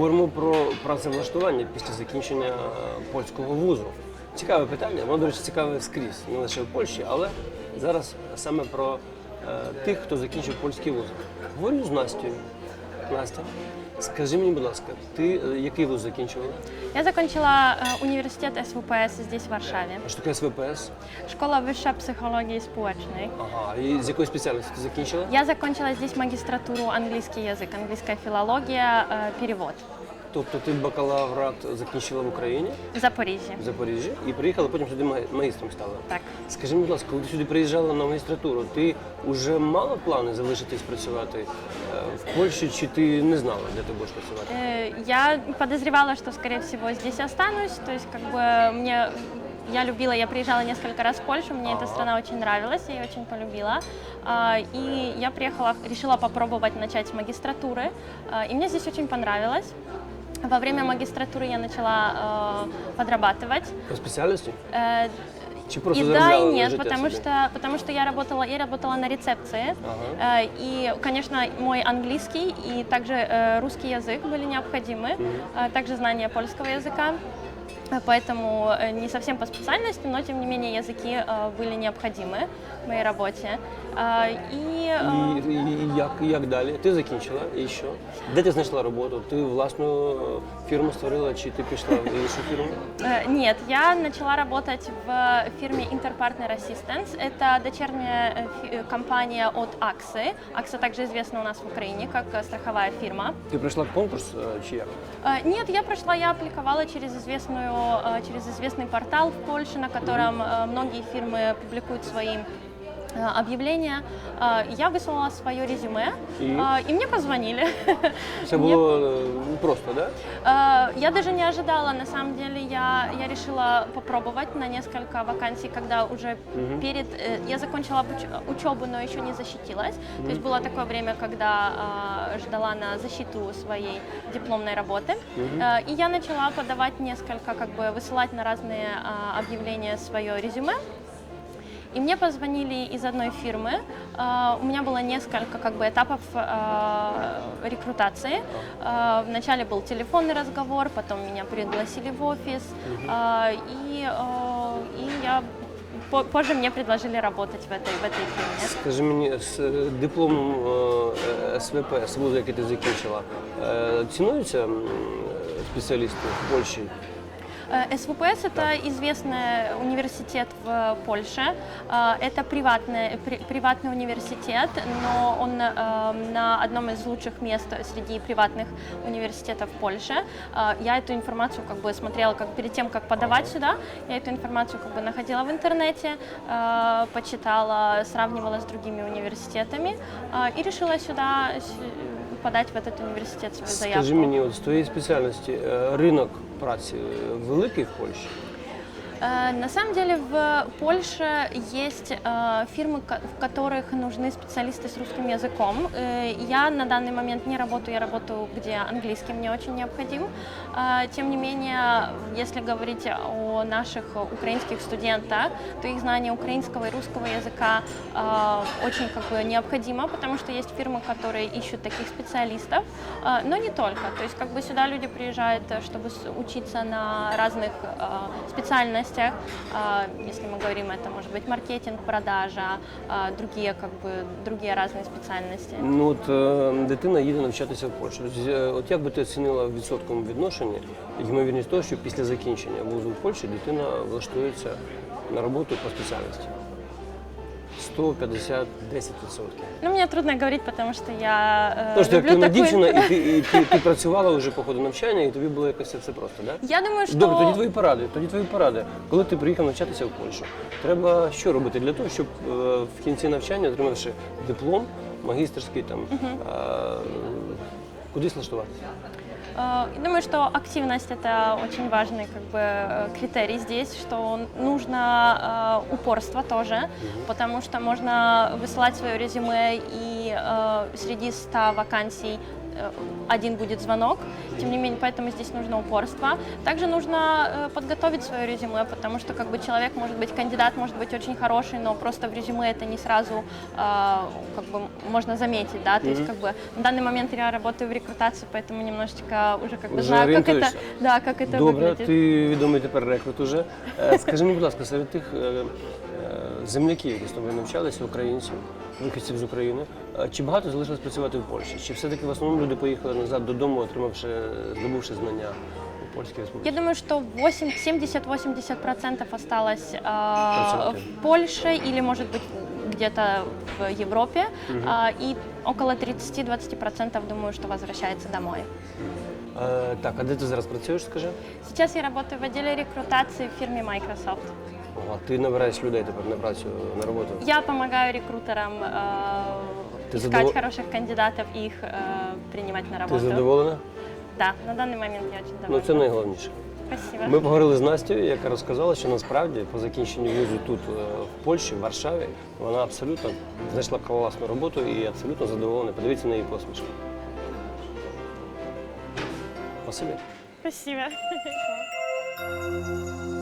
Поговоримо про працевлаштування після закінчення е, польського вузу. Цікаве питання, воно, до речі, цікаве скрізь, не лише в Польщі, але зараз саме про е, тих, хто закінчив польський вуз. Говорю з Настю. Настя, скажи мені, будь ласка, ти е, який вуз закінчувала? Я закончила э, университет СВПС здесь, в Варшаве. А що таке СВПС? Школа высшей психологии społecznej. Ага, і з якої спеціальності ти закінчила? Я закончила здесь магистратуру английский язык, английская филология, э, перевод. Тобто ти бакалаврат закінчила в Україні, В Запоріжжі. в Запоріжжі, і приїхала, потім сюди ма- магістром стала. Так. Скажи, мені, будь ласка, коли ти сюди приїжджала на магістратуру, ти вже мала плани залишитись працювати е, в Польщі, чи ти не знала, де ти будеш працювати? Э, Я подозревала, что, скорее всего, здесь останусь. То есть, как бы, мне я любила, я приезжала несколько раз в Польшу, мне эта Ага. страна очень нравилась, я ее очень полюбила. А, И я приехала, решила попробовать начать с магистратуры, А, и мне здесь очень понравилось. Во время магистратуры я начала э, подрабатывать. По спеціальності? Э, Чи просто и да, заробляла и на нет, життя потому собі? что, потому что я работала, я работала на рецепции. Ага. Э, И, конечно, мой английский и также э, русский язык были необходимы, э, также знание польского языка. Э, Поэтому э, не совсем по специальности, но тем не менее языки э, были необходимы в моей работе. Э, И, э, І, і, і як, і як далі? Ти закінчила, і що? Де ти знайшла роботу? Ти власну е, фірму створила, чи ти пішла в іншу фірму? Э, Нет, я начала работать в фирме Interpartner Assistance. Это дочерняя э, фи- э, компания от Аксы. Акса также известна у нас в Украине как э, страховая фирма. Ти пройшла конкурс е, чи як? Э, Нет, я прошла, я аппликовала через известную, э, через известный портал в Польше, на котором э, многие фирмы публикуют свои э, объявления. Э, Я выслала свое резюме, И? э, и мне позвонили. Це Мне було е, просто? Да? Я даже не ожидала, на самом деле, я, я решила попробовать на несколько вакансий, когда уже перед... э, Я закончила учебу, но еще не защитилась. То есть было такое время, когда ждала на защиту своей дипломной работы. Э, И я начала подавать несколько, как бы высылать на разные объявления свое резюме. И мне позвонили из одной фирмы. Э, У меня было несколько как бы этапов э, рекрутации. Э, Вначале был телефонный разговор, потом меня пригласили в офис, э, и, э, и я по- позже мне предложили работать в этой в этой фирме. Скажи мені, з е, дипломом е, СВП, з вузу, який ти закінчила, е, цінуються м, спеціалісти в Польщі? Э, СВПС это известный университет в Польше. Э, Это приватный, при- приватный университет, но он э, на одном из лучших мест среди приватных университетов в Польше. Э, Я эту информацию как бы смотрела как перед тем, как подавать сюда. Я эту информацию как бы находила в интернете, э, почитала, сравнивала с другими университетами э, и решила сюда с- подать в этот университет свою заявку. Скажи мені, от з твоєї спеціальності е, ринок праці е, великий в Польщі? Э, На самом деле в Польше есть э, фирмы, в которых нужны специалисты с русским языком. Э, Я на данный момент не работаю, я работаю, где английский мне очень необходим. Тем не менее, если говорить о наших украинских студентах, то их знание украинского и русского языка очень как бы необходимо, потому что есть фирмы, которые ищут таких специалистов, но не только. То есть как бы сюда люди приезжают, чтобы учиться на разных специальностях. Э, Если мы говорим, это может быть маркетинг, продажа, э, другие как бы другие разные специальности. Ну от е, дитина їде навчатися в Польщу. З- е, От як би ти оцінила в відсотковому відношенні ймовірність того, що після закінчення вузу в Польщі дитина влаштується на роботу по спеціальності? 150 10 відсотків. Ну, мне трудно говорить, потому что я э, Тож ти люблю активна такую- дівчина, і ти, і ти, ти працювала вже по ходу навчання, і тобі було якось все просто, так? Я думаю, что... Добре, тоді твої поради. Тоді твої поради. Коли ти приїхав навчатися в Польщу, треба що робити для того, щоб е, в кінці навчання, отримавши диплом, магістерський там, е, кудись влаштуватися? Э, я Думаю, что активность это очень важный как бы э, критерий здесь, что нужно э, упорство тоже, потому что можно высылать свое резюме и э, среди 100 вакансий э, один будет звонок, тем не менее, поэтому здесь нужно упорство. Также нужно э, подготовить свое резюме, потому что как бы человек может быть кандидат, может быть очень хороший, но просто в резюме это не сразу э, как бы можно заметить, да, то есть как бы на данный момент я работаю в рекрутации, поэтому немножечко уже как бы Уже знаю, как это, орієнтуєшся. да, как это Добре, выглядит. ти відомий тепер рекрут уже. Е, Скажи мені, будь ласка, серед тих е, е, земляків, які з тобою навчалися, українців, вихідців з України, е, чи багато залишилось працювати в Польщі? Чи все-таки в основному люди поїхали назад додому, отримавши, здобувши знання у Польській Республіці? Я думаю, что 8 70-80% осталось э, Проценты. в Польше или, может быть, где-то в Европе. А, и около 30-20% думаю, что возвращается домой. Е, Так, а де ти зараз працюєш, скажи? Сейчас я работаю в отделе рекрутации в фирме Microsoft. Ага, ти набираєш людей тепер на працю, на роботу. Я помогаю рекрутерам э, Ты искать задов- хороших кандидатов и их э, принимать на Ти работу. задоволена? Да, на данный момент я очень Ну довольна. це найголовніше. Спасибо. Ми поговорили з Настю, яка розказала, що насправді по закінченню вузу тут е, в Польщі, в Варшаві, вона абсолютно знайшла класну роботу і абсолютно задоволена. Подивіться на її посмішку. Спасибі. Спасибо.